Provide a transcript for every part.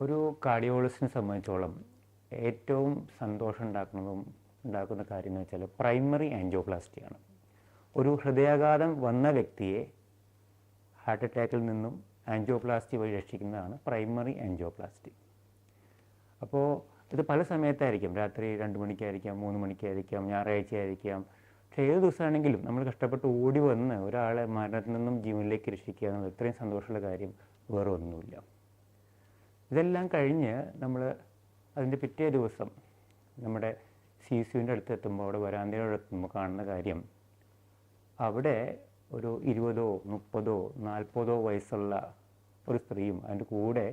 ഒരു കാർഡിയോളജിസ്റ്റിനെ സംബന്ധിച്ചോളം ഏറ്റവും സന്തോഷം ഉണ്ടാക്കുന്നതും ഉണ്ടാക്കുന്ന കാര്യം എന്ന് വെച്ചാൽ പ്രൈമറി ആൻജിയോപ്ലാസ്റ്റിയാണ്. ഒരു ഹൃദയാഘാതം വന്ന വ്യക്തിയെ ഹാർട്ട് അറ്റാക്കിൽ നിന്നും ആൻജിയോപ്ലാസ്റ്റി വഴി രക്ഷിക്കുന്നതാണ് പ്രൈമറി ആൻജിയോപ്ലാസ്റ്റി. അപ്പോൾ ഇത് പല സമയത്തായിരിക്കും. രാത്രി രണ്ട് മണിക്കായിരിക്കാം മൂന്ന് മണിക്കായിരിക്കാം ഞായറാഴ്ച ആയിരിക്കാം പക്ഷേ ഏത് ദിവസമാണെങ്കിലും നമ്മൾ കഷ്ടപ്പെട്ട് ഓടി വന്ന് ഒരാളെ മരണത്തിൽ നിന്നും ജീവനിലേക്ക് രക്ഷിക്കുക എന്നുള്ളത് ഇത്രയും സന്തോഷമുള്ള കാര്യം വേറെ ഒന്നുമില്ല. ഇതെല്ലാം കഴിഞ്ഞ് നമ്മൾ അതിന്റെ പിറ്റേ ദിവസം നമ്മുടെ സി സിയുവിന്റെ അടുത്ത് എത്തുമ്പോൾ അവിടെ വരാന്തയുടെ എത്തുമ്പോൾ കാണുന്ന കാര്യം അവിടെ ഒരു ഇരുപതോ മുപ്പതോ നാൽപ്പതോ വയസ്സുള്ള ഒരു സ്ത്രീയും അതിന്റെ കൂടെ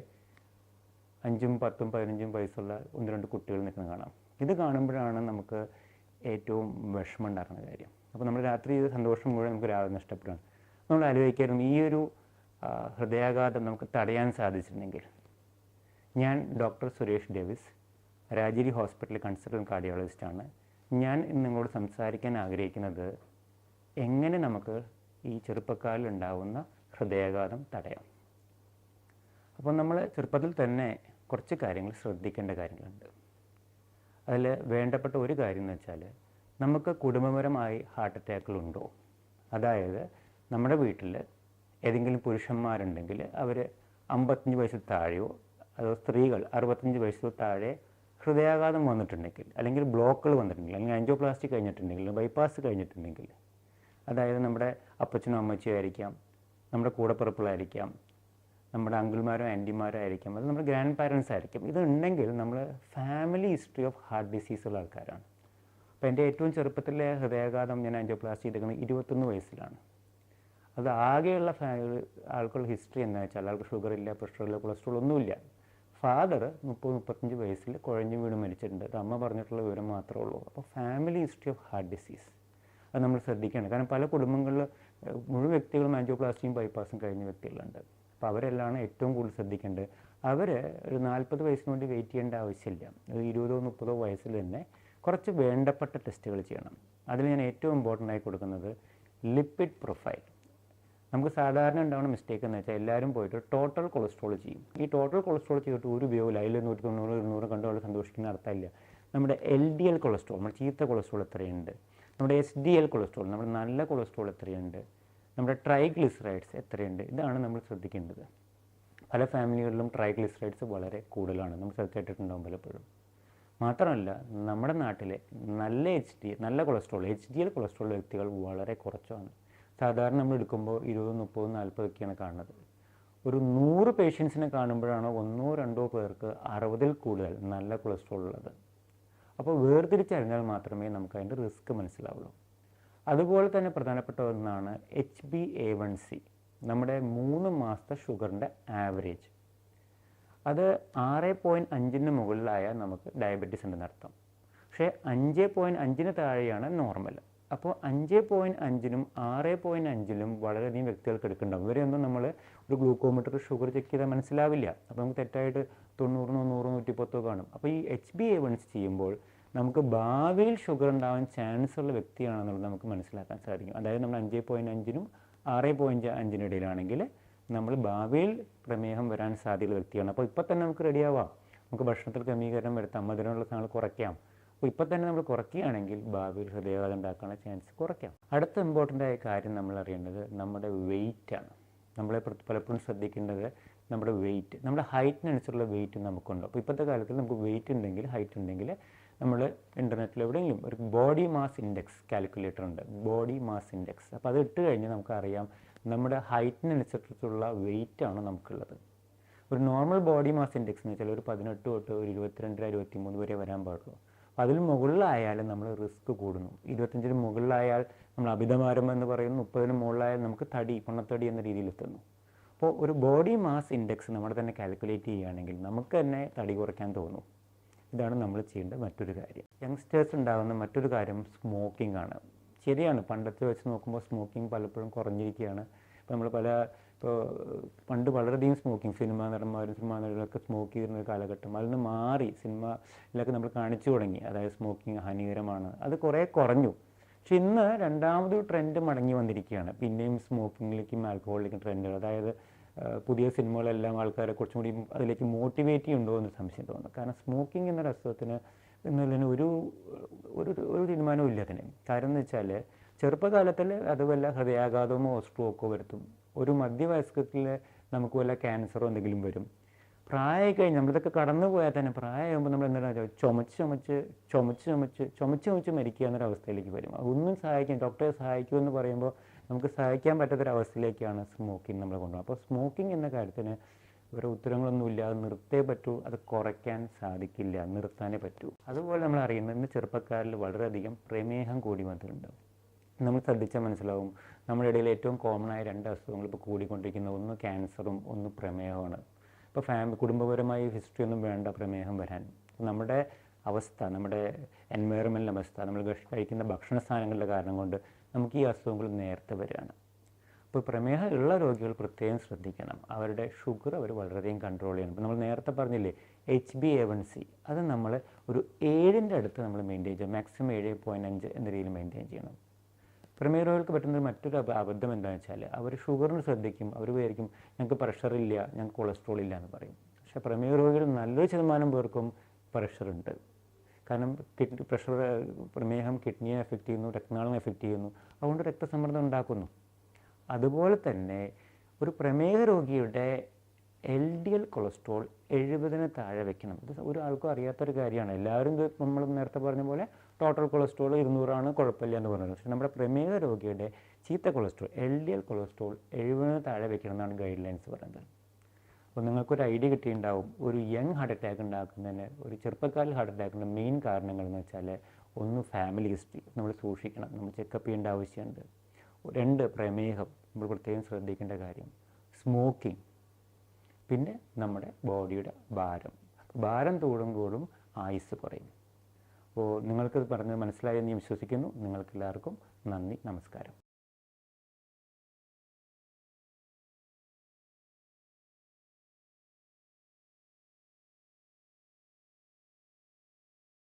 അഞ്ചും പത്തും പതിനഞ്ചും വയസ്സുള്ള ഒന്ന് രണ്ട് കുട്ടികൾ നിൽക്കുന്നത് കാണാം. ഇത് കാണുമ്പോഴാണ് നമുക്ക് ഏറ്റവും വിഷമം ഉണ്ടാകുന്ന കാര്യം. അപ്പോൾ നമ്മൾ രാത്രി ഇത് സന്തോഷം മുഴുവൻ നമുക്ക് രാവിലെ നഷ്ടപ്പെടുകയാണ് നമ്മൾ ആലോചിക്കാനും ഈ ഒരു ഹൃദയാഘാതം നമുക്ക് തടയാൻ സാധിച്ചിട്ടുണ്ടെങ്കിൽ ഞാൻ doctor Suresh Davis Rajagiri hospital consultant കാർഡിയോളജിസ്റ്റാണ്. ഞാൻ ഇന്ന് നിങ്ങളോട് സംസാരിക്കാൻ ആഗ്രഹിക്കുന്നത് എങ്ങനെ നമുക്ക് ഈ ചെറുപ്പക്കാരിൽ ഉണ്ടാകുന്ന ഹൃദയാഘാതം തടയാം. അപ്പോൾ നമ്മൾ ചെറുപ്പത്തിൽ തന്നെ കുറച്ച് കാര്യങ്ങൾ ശ്രദ്ധിക്കേണ്ട കാര്യങ്ങളുണ്ട്. അതിൽ വേണ്ടപ്പെട്ട ഒരു കാര്യം എന്ന് വെച്ചാൽ നമുക്ക് കുടുംബപരമായി ഹാർട്ട് അറ്റാക്കുകളുണ്ടോ അതായത് നമ്മുടെ വീട്ടിൽ ഏതെങ്കിലും പുരുഷന്മാരുണ്ടെങ്കിൽ അവർ അമ്പത്തഞ്ച് വയസ്സിൽ താഴെയോ അതോ സ്ത്രീകൾ അറുപത്തഞ്ച് വയസ്സ് താഴെ ഹൃദയാഘാതം വന്നിട്ടുണ്ടെങ്കിൽ അല്ലെങ്കിൽ ബ്ലോക്കുകൾ വന്നിട്ടുണ്ടെങ്കിൽ അല്ലെങ്കിൽ ആൻജിയോപ്ലാസ്റ്റി കഴിഞ്ഞിട്ടുണ്ടെങ്കിൽ ബൈപ്പാസ് കഴിഞ്ഞിട്ടുണ്ടെങ്കിൽ അതായത് നമ്മുടെ അപ്പച്ചനും അമ്മച്ചിയും ആയിരിക്കാം നമ്മുടെ കൂടപ്പിറപ്പുകളായിരിക്കാം നമ്മുടെ അങ്കിൾമാരോ ആന്റിമാരോ ആയിരിക്കാം അത് നമ്മുടെ ഗ്രാൻഡ് പാരൻസ് ആയിരിക്കും. ഇതുണ്ടെങ്കിൽ നമ്മൾ ഫാമിലി ഹിസ്റ്ററി ഓഫ് ഹാർട്ട് ഡിസീസുള്ള ആൾക്കാരാണ്. അപ്പോൾ എന്റെ ഏറ്റവും ചെറുപ്പത്തിലെ ഹൃദയാഘാതം ഞാൻ ആൻജിയോപ്ലാസ്റ്റി എടുക്കുന്നത് ഇരുപത്തൊന്ന് വയസ്സിലാണ്. അത് ആകെയുള്ള ഫാമിലി ആൾക്കുള്ള ഹിസ്റ്ററി എന്താ വെച്ചാൽ ആൾക്ക് ഷുഗർ ഇല്ല പ്രഷർ ഇല്ല കൊളസ്ട്രോൾ ഒന്നുമില്ല. ഫാദർ മുപ്പത് മുപ്പത്തഞ്ച് വയസ്സിൽ കുഴഞ്ഞു വീണ് മരിച്ചിട്ടുണ്ട്. അമ്മ പറഞ്ഞിട്ടുള്ള വിവരം മാത്രമേ ഉള്ളൂ. അപ്പോൾ family history of heart disease അത് നമ്മൾ ശ്രദ്ധിക്കണം. കാരണം പല കുടുംബങ്ങളിൽ മുഴുവൻ വ്യക്തികളും ആൻജിയോപ്ലാസ്റ്റിയും ബൈപ്പാസും കഴിഞ്ഞ വ്യക്തികളുണ്ട്. അപ്പോൾ അവരെല്ലാം ഏറ്റവും കൂടുതൽ ശ്രദ്ധിക്കേണ്ടത്. അവർ ഒരു നാൽപ്പത് വയസ്സിന് വേണ്ടി വെയിറ്റ് ചെയ്യേണ്ട ആവശ്യമില്ല. ഒരു ഇരുപതോ മുപ്പതോ വയസ്സിൽ തന്നെ കുറച്ച് വേണ്ടപ്പെട്ട ടെസ്റ്റുകൾ ചെയ്യണം. അതിൽ ഞാൻ ഏറ്റവും ഇമ്പോർട്ടന്റ് ആയി കൊടുക്കുന്നത് ലിപ്പിഡ് പ്രൊഫൈൽ നമുക്ക് സാധാരണ ഉണ്ടാവുന്ന മിസ്റ്റേക്ക് എന്ന് വെച്ചാൽ എല്ലാവരും പോയിട്ട് ടോട്ടൽ കൊളസ്ട്രോൾ ചെയ്യും. ഈ ടോട്ടൽ കൊളസ്ട്രോൾ ചെയ്തിട്ട് ഒരു ഉപയോഗമില്ല. അതിൽ നൂറ്റി തൊണ്ണൂറ് ഇരുന്നൂറ് കണ്ടു അവിടെ സന്തോഷിക്കുന്ന അർത്ഥമില്ല. നമ്മുടെ എൽ ഡി എൽ കൊളസ്ട്രോൾ നമ്മുടെ ചീത്ത കൊളസ്ട്രോൾ എത്രയുണ്ട്? നമ്മുടെ എസ് ഡി എൽ കൊളസ്ട്രോൾ നമ്മുടെ നല്ല കൊളസ്ട്രോൾ എത്രയുണ്ട്? നമ്മുടെ ട്രൈഗ്ലിസറൈഡ്സ് എത്രയുണ്ട്? ഇതാണ് നമ്മൾ ശ്രദ്ധിക്കേണ്ടത്. പല ഫാമിലികളിലും ട്രൈഗ്ലിസറൈഡ്സ് വളരെ കൂടുതലാണ്. നമ്മൾ ശ്രദ്ധിച്ചിട്ടുണ്ടാകും പലപ്പോഴും. മാത്രമല്ല നമ്മുടെ നാട്ടിലെ നല്ല എച്ച് ഡി നല്ല cholesterol H D L cholesterol വ്യക്തികൾ വളരെ കുറച്ചാണ് സാധാരണ നമ്മൾ എടുക്കുമ്പോൾ ഇരുപത് മുപ്പത് നാൽപ്പതൊക്കെയാണ് കാണുന്നത്. ഒരു നൂറ് പേഷ്യൻസിനെ കാണുമ്പോഴാണ് ഒന്നോ രണ്ടോ പേർക്ക് അറുപതിൽ കൂടുതൽ നല്ല കൊളസ്ട്രോൾ ഉള്ളത്. അപ്പോൾ വേർതിരിച്ചറിഞ്ഞാൽ മാത്രമേ നമുക്ക് അതിന്റെ റിസ്ക് മനസ്സിലാവുള്ളൂ. അതുപോലെ തന്നെ പ്രധാനപ്പെട്ട ഒന്നാണ് H B A one C നമ്മുടെ മൂന്ന് മാസത്തെ ഷുഗറിന്റെ ആവറേജ് അത് ആറ് പോയിന്റ് അഞ്ചിന് മുകളിലായാൽ നമുക്ക് ഡയബറ്റീസ് ഉണ്ടെന്ന് അർത്ഥം പക്ഷേ അഞ്ച് പോയിന്റ് അഞ്ചിന് താഴെയാണ് നോർമൽ അപ്പോൾ അഞ്ച് പോയിന്റ് അഞ്ചിനും ആറ് പോയിന്റ് അഞ്ചിലും വളരെയധികം വ്യക്തികൾക്ക് എടുക്കുന്നുണ്ടാവും. ഇവരെയൊന്നും നമ്മൾ ഒരു ഗ്ലൂക്കോമീറ്റർ ഷുഗർ ചെക്ക് ചെയ്താൽ മനസ്സിലാവില്ല. അപ്പോൾ നമുക്ക് തെറ്റായിട്ട് തൊണ്ണൂറിനോ നൂറോ നൂറ്റിപ്പത്തോ കാണും. അപ്പോൾ ഈ എച്ച് ബി എ വൺസ് ചെയ്യുമ്പോൾ നമുക്ക് ഭാവിയിൽ ഷുഗർ ഉണ്ടാവാൻ ചാൻസ് ഉള്ള വ്യക്തിയാണെന്നുള്ളത് നമുക്ക് മനസ്സിലാക്കാൻ സാധിക്കും. അതായത് നമ്മൾ അഞ്ച് പോയിന്റ് അഞ്ചിനും ആറ് പോയിന്റ് അഞ്ചിനും ഇടയിലാണെങ്കിൽ നമ്മൾ ഭാവിയിൽ പ്രമേഹം വരാൻ സാധ്യതയുള്ള വ്യക്തിയാണ്. അപ്പോൾ ഇപ്പോൾ തന്നെ നമുക്ക് റെഡിയാവാം നമുക്ക് ഭക്ഷണത്തിൽ ക്രമീകരണം വരുത്താം. മധുരമുള്ള സാധനങ്ങൾ കുറയ്ക്കാം. അപ്പോൾ ഇപ്പോൾ തന്നെ നമ്മൾ കുറയ്ക്കുകയാണെങ്കിൽ ഭാവിയിൽ ഹൃദയാഘാതം ഉണ്ടാക്കാനുള്ള ചാൻസ് കുറയ്ക്കാം. അടുത്ത ഇമ്പോർട്ടന്റ് ആയ കാര്യം നമ്മൾ അറിയേണ്ടത് നമ്മുടെ വെയിറ്റാണ് നമ്മളെ പലപ്പോഴും ശ്രദ്ധിക്കേണ്ടത് നമ്മുടെ വെയിറ്റ് നമ്മുടെ ഹൈറ്റിനനുസരിച്ചുള്ള വെയിറ്റ് നമുക്കുണ്ട്. അപ്പോൾ ഇപ്പോഴത്തെ കാലത്തിൽ നമുക്ക് വെയിറ്റ് ഉണ്ടെങ്കിൽ ഹൈറ്റ് ഉണ്ടെങ്കിൽ നമ്മൾ ഇന്റർനെറ്റിൽ എവിടെയെങ്കിലും ഒരു ബോഡി മാസ് ഇൻഡെക്സ് കാൽക്കുലേറ്റർ ഉണ്ട്. ബോഡി മാസ് ഇൻഡെക്സ് അപ്പോൾ അത് ഇട്ട് കഴിഞ്ഞാൽ നമുക്കറിയാം നമ്മുടെ ഹൈറ്റിനനുസരിച്ചുള്ള വെയിറ്റാണ് നമുക്കുള്ളത്. ഒരു നോർമൽ ബോഡി മാസ് ഇൻഡെക്സ് എന്ന് വെച്ചാൽ ഒരു പതിനെട്ട് തൊട്ട് ഒരു ഇരുപത്തിരണ്ടര ഇരുപത്തിമൂന്ന് വരെ വരാൻ പാടുള്ളൂ. അപ്പോൾ മുകളിലായാലും നമ്മൾ റിസ്ക് കൂടുന്നു. ഇരുപത്തഞ്ചിന് മുകളിലായാൽ നമ്മൾ അമിതഭാരം എന്ന് പറയുന്നു മുപ്പതിന് മുകളിലായാൽ നമുക്ക് തടി പൊണ്ണത്തടി എന്ന രീതിയിൽ എത്തുന്നു. അപ്പോൾ ഒരു ബോഡി മാസ് ഇൻഡെക്സ് നമ്മൾ തന്നെ കാൽക്കുലേറ്റ് ചെയ്യുകയാണെങ്കിൽ നമുക്ക് തന്നെ തടി കുറയ്ക്കാൻ തോന്നും. ഇതാണ് നമ്മൾ ചെയ്യേണ്ട മറ്റൊരു കാര്യം. യങ്സ്റ്റേഴ്സ് ഉണ്ടാകുന്ന മറ്റൊരു കാര്യം സ്മോക്കിംഗ് ആണ്. ശരിയാണ് പണ്ടത്തെ വെച്ച് നോക്കുമ്പോൾ സ്മോക്കിംഗ് പലപ്പോഴും കുറഞ്ഞിരിക്കുകയാണ്. ഇപ്പോൾ നമ്മൾ പല ഇപ്പോൾ പണ്ട് വളരെയധികം സ്മോക്കിംഗ് സിനിമാ നടന്മാരും സിനിമാ നടികളൊക്കെ സ്മോക്ക് ചെയ്തിരുന്ന ഒരു കാലഘട്ടം. അതിൽ നിന്ന് മാറി സിനിമയിലൊക്കെ നമ്മൾ കാണിച്ചു തുടങ്ങി. അതായത് സ്മോക്കിംഗ് ഹാനികരമാണ്. അത് കുറേ കുറഞ്ഞു. പക്ഷെ ഇന്ന് രണ്ടാമതൊരു ട്രെൻഡ് മടങ്ങി വന്നിരിക്കുകയാണ്. പിന്നെയും സ്മോക്കിങ്ങിലേക്കും ആൽക്കഹോളിലേക്കും ട്രെൻഡുകൾ അതായത് പുതിയ സിനിമകളെല്ലാം ആൾക്കാരെ കുറച്ചും കൂടി അതിലേക്ക് മോട്ടിവേറ്റ് ചെയ്യുന്നുണ്ടോ എന്ന് സംശയം തോന്നുന്നു. കാരണം സ്മോക്കിംഗ് എന്നൊരു അസുഖത്തിന് എന്നുള്ളതിന് ഒരു ഒരു ഒരു തീരുമാനവും ഇല്ല അതിന്. കാരണം എന്ന് വെച്ചാൽ ചെറുപ്പകാലത്തിൽ അത് വല്ല ഹൃദയാഘാതമോ സ്ട്രോക്കോ വരുത്തും. ഒരു മധ്യവയസ്കത്തിൽ നമുക്ക് വല്ല ക്യാൻസറോ എന്തെങ്കിലും വരും. പ്രായം കഴിഞ്ഞ് നമ്മളിതൊക്കെ കടന്നു പോയാൽ തന്നെ പ്രായമാകുമ്പോൾ നമ്മൾ എന്താണ് ചുമച്ച് ചുമച്ച് ചുമച്ച് ചുമച്ച് ചുമച്ച് ചുമച്ച് മരിക്കുക എന്നൊരവസ്ഥയിലേക്ക് വരും. ഒന്നും സഹായിക്കും ഡോക്ടറെ സഹായിക്കുമെന്ന് പറയുമ്പോൾ നമുക്ക് സഹായിക്കാൻ പറ്റാത്തൊരവസ്ഥയിലേക്കാണ് സ്മോക്കിംഗ് നമ്മൾ കൊണ്ടുപോകുന്നത്. അപ്പോൾ സ്മോക്കിംഗ് എന്ന കാര്യത്തിന് വേറെ ഉത്തരങ്ങളൊന്നുമില്ല അത് നിർത്തേ പറ്റൂ. അത് കുറയ്ക്കാൻ സാധിക്കില്ല. നിർത്താനേ പറ്റൂ. അതുപോലെ നമ്മൾ അറിയുന്നത് ഇന്ന് ചെറുപ്പക്കാരിൽ വളരെയധികം പ്രമേഹം കൂടി വന്നിട്ടുണ്ട്. നമ്മൾ ശ്രദ്ധിച്ചാൽ മനസ്സിലാവും. നമ്മുടെ ഇടയിൽ ഏറ്റവും കോമൺ ആയ രണ്ട് അസുഖങ്ങൾ ഇപ്പോൾ കൂടിക്കൊണ്ടിരിക്കുന്ന ഒന്ന് ക്യാൻസറും ഒന്ന് പ്രമേഹമാണ്. ഇപ്പോൾ ഫാമിലി കുടുംബപരമായ ഹിസ്റ്ററി ഒന്നും വേണ്ട പ്രമേഹം വരാൻ. നമ്മുടെ അവസ്ഥ നമ്മുടെ എൻവയറമെന്റ് അവസ്ഥ നമ്മൾ കഴിക്കുന്ന ഭക്ഷണ സാധനങ്ങളുടെ കാരണം കൊണ്ട് നമുക്ക് ഈ അസുഖങ്ങൾ നേരത്തെ വരികയാണ്. അപ്പോൾ പ്രമേഹം ഉള്ള രോഗികൾ പ്രത്യേകം ശ്രദ്ധിക്കണം. അവരുടെ ഷുഗർ അവർ വളരെയധികം കൺട്രോൾ ചെയ്യണം. ഇപ്പോൾ നമ്മൾ നേരത്തെ പറഞ്ഞില്ലേ H B A one C അത് നമ്മൾ ഒരു ഏഴിന്റെ അടുത്ത് നമ്മൾ മെയിന്റെയിൻ ചെയ്യണം. മാക്സിമം ഏഴ് പോയിന്റ് അഞ്ച് എന്ന രീതിയിൽ മെയിന്റെയിൻ ചെയ്യണം. പ്രമേഹ രോഗികൾക്ക് പറ്റുന്ന മറ്റൊരു അബദ്ധം എന്താണെന്ന് വെച്ചാൽ അവർ ഷുഗറിന് ശ്രദ്ധിക്കും അവർ വിചാരിക്കും ഞങ്ങൾക്ക് പ്രഷർ ഇല്ല ഞങ്ങൾക്ക് കൊളസ്ട്രോൾ ഇല്ല എന്ന് പറയും. പക്ഷേ പ്രമേഹ രോഗികൾ നല്ലൊരു ശതമാനം പേർക്കും പ്രഷർ ഉണ്ട്. കാരണം കിഡ്നി പ്രഷർ പ്രമേഹം കിഡ്നിയെ എഫക്റ്റ് ചെയ്യുന്നു രക്തനാളിനെ എഫക്റ്റ് ചെയ്യുന്നു അതുകൊണ്ട് രക്തസമ്മർദ്ദം ഉണ്ടാക്കുന്നു. അതുപോലെ തന്നെ ഒരു പ്രമേഹ രോഗിയുടെ എൽ ഡി എൽ കൊളസ്ട്രോൾ എഴുപതിന് താഴെ വെക്കണം. ഇത് ഒരാൾക്കും അറിയാത്തൊരു കാര്യമാണ്. എല്ലാവരും നമ്മൾ നേരത്തെ പറഞ്ഞ പോലെ ടോട്ടൽ കൊളസ്ട്രോൾ ഇരുന്നൂറാണ് കുഴപ്പമില്ല എന്ന് പറയുന്നത് പക്ഷേ നമ്മുടെ പ്രമേഹ രോഗിയുടെ ചീത്ത cholesterol L D L cholesterol എഴുപതിന് താഴെ വെക്കണം എന്നാണ് ഗൈഡ് ലൈൻസ് പറയുന്നത്. അപ്പോൾ നിങ്ങൾക്കൊരു ഐഡിയ കിട്ടിയിട്ടുണ്ടാവും. ഒരു യങ് ഹാർട്ട് അറ്റാക്ക് ഉണ്ടാക്കുന്നതിന് ഒരു ചെറുപ്പക്കാരിൽ ഹാർട്ട് അറ്റാക്കിന്റെ മെയിൻ കാരണങ്ങൾ എന്ന് വെച്ചാൽ ഒന്ന് ഫാമിലി ഹിസ്റ്ററി നമ്മൾ സൂക്ഷിക്കണം നമ്മൾ ചെക്കപ്പ് ചെയ്യേണ്ട ആവശ്യമുണ്ട്. രണ്ട് പ്രമേഹം നമ്മൾ പ്രത്യേകം ശ്രദ്ധിക്കേണ്ട കാര്യം സ്മോക്കിംഗ് പിന്നെ നമ്മുടെ ബോഡിയുടെ ഭാരം. ഭാരം കൂടും ആയുസ് കുറയും. അപ്പോൾ നിങ്ങൾക്കത് പറഞ്ഞത് മനസ്സിലായെന്ന് ഞാൻ വിശ്വസിക്കുന്നു. നിങ്ങൾക്കെല്ലാവർക്കും നന്ദി നമസ്കാരം.